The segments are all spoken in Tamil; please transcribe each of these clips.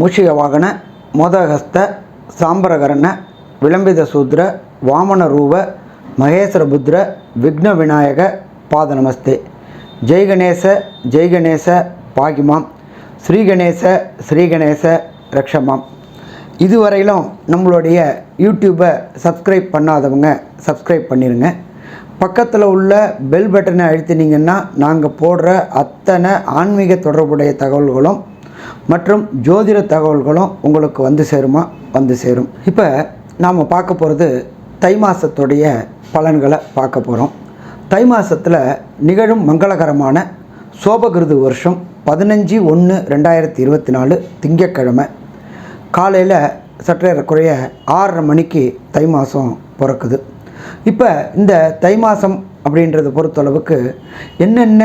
மூஷிக வாகன மோதகஸ்த சாம்பரகரண விளம்பித சூத்ர வாமன ரூப மகேஸ்வர புத்ர விக்ன விநாயக பாத நமஸ்தே. ஜெய்கணேச ஜெய்கணேச பாகிமாம். ஸ்ரீகணேச ஸ்ரீகணேச ரக்ஷமாம். இதுவரையிலும் நம்மளுடைய யூடியூப்பை சப்ஸ்கிரைப் பண்ணாதவங்க சப்ஸ்கிரைப் பண்ணிடுங்க பக்கத்தில் உள்ள பெல் பட்டனை அழுத்தினீங்கன்னா நாங்கள் போடுற அத்தனை ஆன்மீக தொடர்புடைய தகவல்களும் மற்றும் ஜோதிட தகவல்களும் உங்களுக்கு வந்து சேருமா? வந்து சேரும். இப்போ நாம் பார்க்க போகிறது தை மாதத்துடைய பலன்களை பார்க்க போகிறோம் தை மாதத்தில் நிகழும் மங்களகரமான சோபகிருது வருஷம் பதினஞ்சு ஒன்று ரெண்டாயிரத்தி இருபத்தி நாலு திங்கட்கிழமை. காலையில் சற்றேறக்குறைய ஆறரை மணிக்கு தை மாதம் பிறக்குது. இப்போ இந்த தை மாதம் அப்படின்றத பொறுத்தளவுக்கு என்னென்ன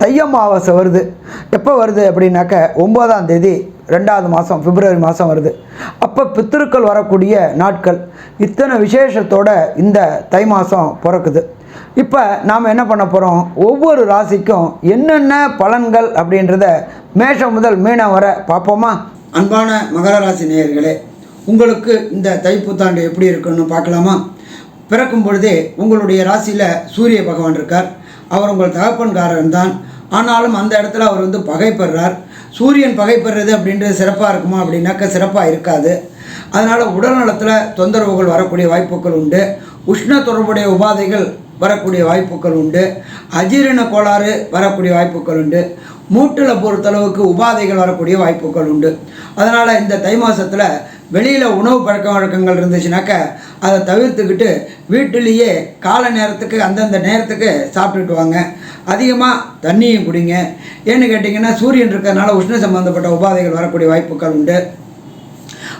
தை அமாவாசை வருது. எப்போ வருது அப்படின்னாக்க ஒம்பதாம் தேதி ரெண்டாவது மாதம் பிப்ரவரி மாதம் வருது. அப்போ பித்திருக்கள் வரக்கூடிய நாட்கள். இத்தனை விசேஷத்தோட இந்த தை மாதம் பிறக்குது. இப்போ நாம் என்ன பண்ண போகிறோம் ஒவ்வொரு ராசிக்கும் என்னென்ன பலன்கள் அப்படின்றத மேஷம் முதல் மீனம் வர பார்ப்போமா? அன்பான மகர ராசி நேயர்களே உங்களுக்கு இந்த தைப்புத்தாண்டு எப்படி இருக்குன்னு பார்க்கலாமா? பிறக்கும் பொழுதே உங்களுடைய ராசியில் சூரிய பகவான் இருக்கார். அவர் உங்கள் தகப்பன்காரன் தான் ஆனாலும் அந்த இடத்துல அவர் வந்து பகைப்படுறார். சூரியன் பகைப்படுறது அப்படின்றது சிறப்பாக இருக்குமா அப்படின்னாக்க சிறப்பாக இருக்காது. அதனால் உடல்நலத்தில் தொந்தரவுகள் வரக்கூடிய வாய்ப்புகள் உண்டு. உஷ்ண தொடர்புடைய உபாதைகள் வரக்கூடிய வாய்ப்புகள் உண்டு. அஜீரண கோளாறு வரக்கூடிய வாய்ப்புகள் உண்டு. மூட்டில் பொறுத்தளவுக்கு உபாதைகள் வரக்கூடிய வாய்ப்புகள் உண்டு. அதனால் இந்த தை மாதத்தில் வெளியில் உணவு பழக்க வழக்கங்கள் இருந்துச்சுனாக்கா அதை தவிர்த்துக்கிட்டு வீட்டிலேயே கால நேரத்துக்கு அந்தந்த நேரத்துக்கு சாப்பிட்டுட்டு வாங்க. அதிகமாக தண்ணியும் குடிங்க. ஏன்னு கேட்டிங்கன்னா சூரியன் இருக்கிறதுனால உஷ்ண சம்பந்தப்பட்ட உபாதைகள் வரக்கூடிய வாய்ப்புகள் உண்டு.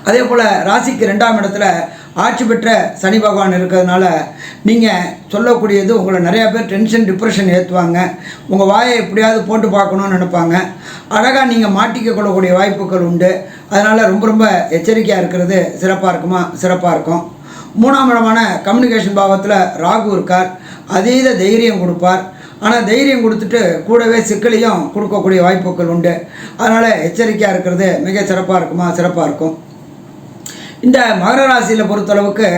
அதே போல் ராசிக்கு ரெண்டாம் இடத்துல ஆட்சி பெற்ற சனி பகவான் இருக்கிறதுனால நீங்கள் சொல்லக்கூடியது உங்களை நிறையா பேர் டென்ஷன் டிப்ரெஷன் ஏற்றுவாங்க உங்கள் வாயை எப்படியாவது போட்டு பார்க்கணும்னு நினைப்பாங்க. அழகாக நீங்கள் மாட்டிக்க கொள்ளக்கூடிய வாய்ப்புகள் உண்டு. அதனால் ரொம்ப ரொம்ப எச்சரிக்கையாக இருக்கிறது சிறப்பாக இருக்குமா? சிறப்பாக இருக்கும். மூணாம் இடமான கம்யூனிகேஷன் பாவத்தில் ராகு இருக்கார். அதீத தைரியம் கொடுப்பார். ஆனால் தைரியம் கொடுத்துட்டு கூடவே சிக்கலையும் கொடுக்கக்கூடிய வாய்ப்புகள் உண்டு. அதனால் எச்சரிக்கையாக இருக்கிறது மிக சிறப்பாக இருக்குமா? சிறப்பாக இருக்கும். இந்த மகர ராசியில் பொறுத்தளவுக்கு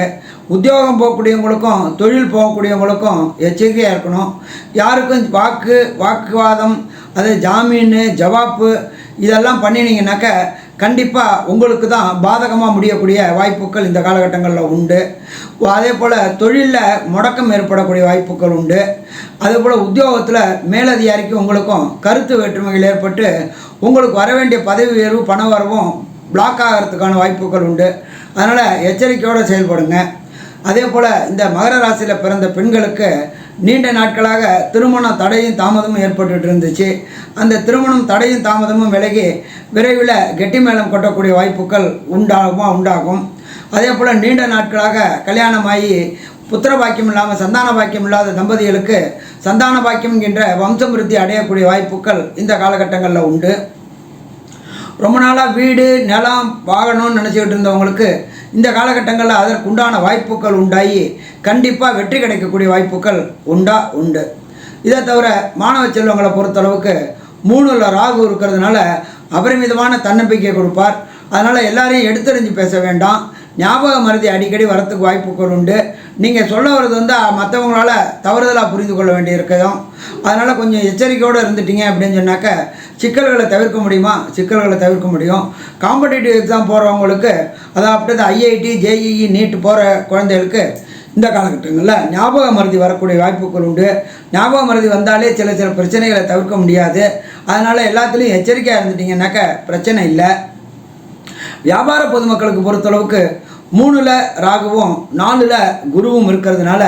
உத்தியோகம் போகக்கூடியவங்களுக்கும் தொழில் போகக்கூடியவங்களுக்கும் எச்சரிக்கையாக இருக்கணும். யாருக்கும் வாக்கு வாக்குவாதம் அது ஜாமீன் ஜவாப்பு இதெல்லாம் பண்ணினீங்கன்னாக்க கண்டிப்பாக உங்களுக்கு தான் பாதகமாக முடியக்கூடிய வாய்ப்புகள் இந்த காலகட்டங்களில் உண்டு. அதே போல் தொழிலில் முடக்கம் ஏற்படக்கூடிய வாய்ப்புகள் உண்டு. அதே போல் உத்தியோகத்தில் மேலதிகாரிக்கும் உங்களுக்கும் கருத்து வேற்றுமைகள் ஏற்பட்டு உங்களுக்கு வர வேண்டிய பதவி உயர்வு பண வரவும் பிளாக் ஆகிறதுக்கான வாய்ப்புகள் உண்டு. அதனால் எச்சரிக்கையோடு செயல்படுங்க. அதே போல் இந்த மகர ராசியில் பிறந்த பெண்களுக்கு நீண்ட நாட்களாக திருமண தடையும் தாமதமும் ஏற்பட்டு இருந்துச்சு. அந்த திருமணம் தடையும் தாமதமும் விலகி விரைவில் கெட்டி மேளம் கொட்டக்கூடிய வாய்ப்புகள் உண்டாகுமா? உண்டாகும். அதே போல் நீண்ட நாட்களாக கல்யாணமாகி புத்திர பாக்கியம் இல்லாமல் சந்தான பாக்கியம் இல்லாத தம்பதிகளுக்கு சந்தான பாக்கியம் என்கின்ற வம்சமிருத்தி அடையக்கூடிய வாய்ப்புகள் இந்த காலகட்டங்களில் உண்டு. ரொம்ப நாளாக வீடு நிலம் வாங்கணும்னு நினச்சிக்கிட்டு இருந்தவங்களுக்கு இந்த காலகட்டங்களில் அதற்குண்டான வாய்ப்புகள் உண்டாகி கண்டிப்பாக வெற்றி கிடைக்கக்கூடிய வாய்ப்புகள் உண்டா? உண்டு. இதை தவிர மாணவ செல்வங்களை பொறுத்தளவுக்கு மூணுல ராகு இருக்கிறதுனால அபரிமிதமான தன்னம்பிக்கை கொடுப்பார். அதனால் எல்லாரையும் எடுத்தறிஞ்சு பேச வேண்டாம். ஞாபக மருதி அடிக்கடி வரத்துக்கு வாய்ப்புகள் உண்டு. நீங்கள் சொல்ல வர்றது வந்து மற்றவங்களால தவறுதலாக புரிந்து கொள்ள வேண்டியிருக்கதும் அதனால் கொஞ்சம் எச்சரிக்கையோடு இருந்துட்டீங்க அப்படின்னு சொன்னாக்க சிக்கல்களை தவிர்க்க முடியுமா? சிக்கல்களை தவிர்க்க முடியும். காம்படிட்டிவ் எக்ஸாம் போகிறவங்களுக்கு அதாவது ஐஐடி ஜேஇஇ நீட் போகிற குழந்தைகளுக்கு இந்த காலகட்டங்களில் ஞாபக மருதி வரக்கூடிய வாய்ப்புகள் உண்டு. ஞாபக மருதி வந்தாலே சில சில பிரச்சனைகளை தவிர்க்க முடியாது. அதனால் எல்லாத்துலேயும் எச்சரிக்கையாக இருந்துட்டீங்கன்னாக்க பிரச்சனை இல்லை. வியாபார பொதுமக்களுக்கு பொறுத்தளவுக்கு மூணில் ராகுவும் நாலில் குருவும் இருக்கிறதுனால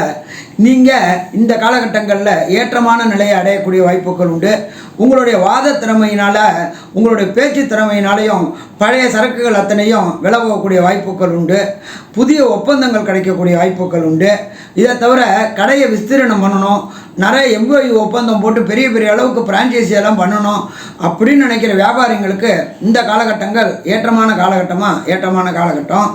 நீங்கள் இந்த காலகட்டங்களில் ஏற்றமான நிலையை அடையக்கூடிய வாய்ப்புகள் உண்டு. உங்களுடைய வாத திறமையினால் உங்களுடைய பேச்சு திறமையினாலையும் பழைய சரக்குகள் அத்தனையும் விலகக்கூடிய வாய்ப்புகள் உண்டு. புதிய ஒப்பந்தங்கள் கிடைக்கக்கூடிய வாய்ப்புகள் உண்டு. இதை தவிர கடையை விஸ்தீரணம் பண்ணணும். நிறைய எம்ஓஇ ஒப்பந்தம் போட்டு பெரிய பெரிய அளவுக்கு பிரான்ச்சைசி எல்லாம் பண்ணணும். அப்படின்னு நினைக்கிற வியாபாரிங்களுக்கு இந்த காலகட்டங்கள் ஏற்றமான காலகட்டமாக ஏற்றமான காலகட்டம்.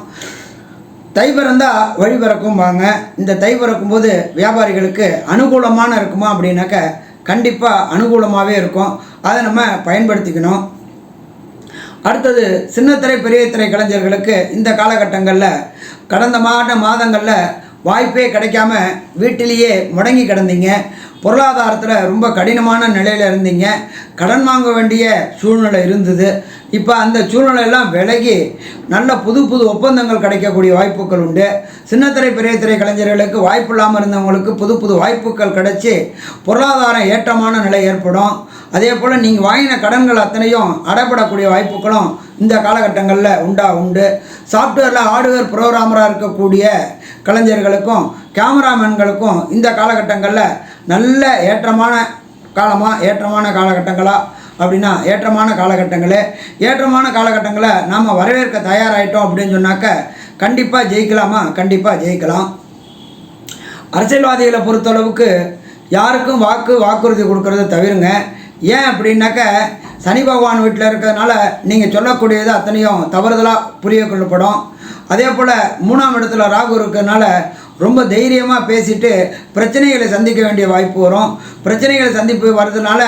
தை பிறந்தால் வழி பிறக்கும் வாங்க. இந்த தை பிறக்கும் போது வியாபாரிகளுக்கு அனுகூலமான இருக்குமா அப்படின்னாக்க கண்டிப்பாக அனுகூலமாகவே இருக்கும். அதை நம்ம பயன்படுத்திக்கணும். அடுத்தது சின்னத்திரை பெரிய திரை கலைஞர்களுக்கு இந்த காலகட்டங்களில் கடந்த மாத மாதங்களில் வாய்ப்பே கிடைக்காம வீட்டிலேயே முடங்கி கிடந்தீங்க. பொருளாதாரத்தில் ரொம்ப கடினமான நிலையில் இருந்தீங்க. கடன் வாங்க வேண்டிய சூழ்நிலை இருந்தது. இப்போ அந்த சூழ்நிலையெல்லாம் விலகி நல்ல புது புது ஒப்பந்தங்கள் கிடைக்கக்கூடிய வாய்ப்புகள் உண்டு. சின்னத்திரை பெரிய திரை கலைஞர்களுக்கு வாய்ப்பு இல்லாமல் இருந்தவங்களுக்கு புது புது வாய்ப்புகள் கிடைச்சி பொருளாதாரம் ஏற்றமான நிலை ஏற்படும். அதே போல் நீங்கள் வாங்கின கடன்கள் அத்தனையும் அடைபடக்கூடிய வாய்ப்புகளும் இந்த காலகட்டங்களில் உண்டா உண்டு. சாஃப்ட்வேரில் ஹார்ட்வேர் ப்ரோக்ராமராக இருக்கக்கூடிய கலைஞர்களுக்கும் கேமராமேன்களுக்கும் இந்த காலகட்டங்களில் நல்ல ஏற்றமான காலமாக ஏற்றமான காலகட்டங்களா? அப்படின்னா ஏற்றமான காலகட்டங்களே. ஏற்றமான காலகட்டங்களை நாம் வரவேற்க தயாராகிட்டோம் அப்படின்னு சொன்னாக்க கண்டிப்பாக ஜெயிக்கலாமா? கண்டிப்பாக ஜெயிக்கலாம். அரசியல்வாதிகளை பொறுத்தளவுக்கு யாருக்கும் வாக்கு வாக்குறுதி கொடுக்கறத தவிருங்க. ஏன் அப்படின்னாக்க சனி பகவான் வீட்டில் இருக்கிறதுனால நீங்கள் சொல்லக்கூடியது அத்தனையும் தவறுதலாக புரிய கொள்ளப்படும். அதே போல் மூணாம் இடத்துல ராகு இருக்கிறதுனால ரொம்ப தைரியமாக பேசிட்டு பிரச்சனைகளை சந்திக்க வேண்டிய வாய்ப்பு வரும். பிரச்சனைகளை சந்திப்பு வர்றதுனால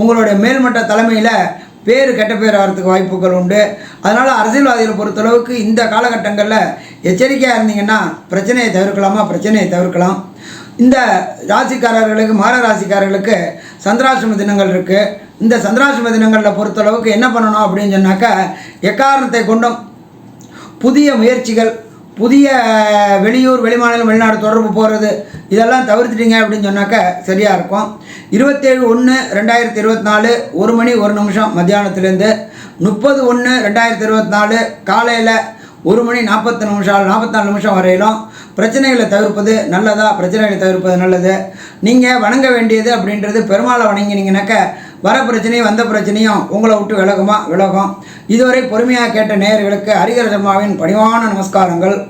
உங்களுடைய மேல்மட்ட தலைமையில் பேர் கெட்ட பேர் வர்றதுக்கு வாய்ப்புகள் உண்டு. அதனால் அரசியல்வாதிகளை பொறுத்தளவுக்கு இந்த காலகட்டங்களில் எச்சரிக்கையாக இருந்தீங்கன்னா பிரச்சனையை தவிர்க்கலாமா? பிரச்சனையை தவிர்க்கலாம். இந்த ராசிக்காரர்களுக்கு மகர ராசிக்காரர்களுக்கு சந்திராசிரம தினங்கள் இருக்குது இந்த சந்திராசிரம தினங்களில் பொறுத்தளவுக்கு என்ன பண்ணணும் அப்படின்னு சொன்னாக்கா எக்காரணத்தை கொண்டும் புதிய முயற்சிகள் புதிய வெளியூர் வெளிமாநிலம் வெளிநாடு தொடர்பு போகிறது இதெல்லாம் தவிர்த்துட்டீங்க அப்படின்னு சொன்னாக்க சரியாக இருக்கும். இருபத்தேழு ஒன்று ரெண்டாயிரத்தி இருபத்தி நாலு ஒரு மணி ஒரு நிமிஷம் மத்தியானத்துலேருந்து முப்பது ஒன்று ரெண்டாயிரத்தி இருபத்தி நாலு காலையில் ஒரு மணி நாற்பத்தி நிமிஷம் நாற்பத்தாலு நிமிஷம் வரையிலும் பிரச்சனைகளை தவிர்ப்பது நல்லதா பிரச்சனைகளை தவிர்ப்பது நல்லது. நீங்கள் வணங்க வேண்டியது அப்படின்றது பெருமாளை வணங்கினீங்கனாக்க வர பிரச்சனையும் வந்த பிரச்சனையும் உங்களை விட்டு விலகுமா? விலகும். இதுவரை பொறுமையாக கேட்ட நேயர்களுக்கு ஹரிகர சர்மாவின் பணிவான நமஸ்காரங்கள்.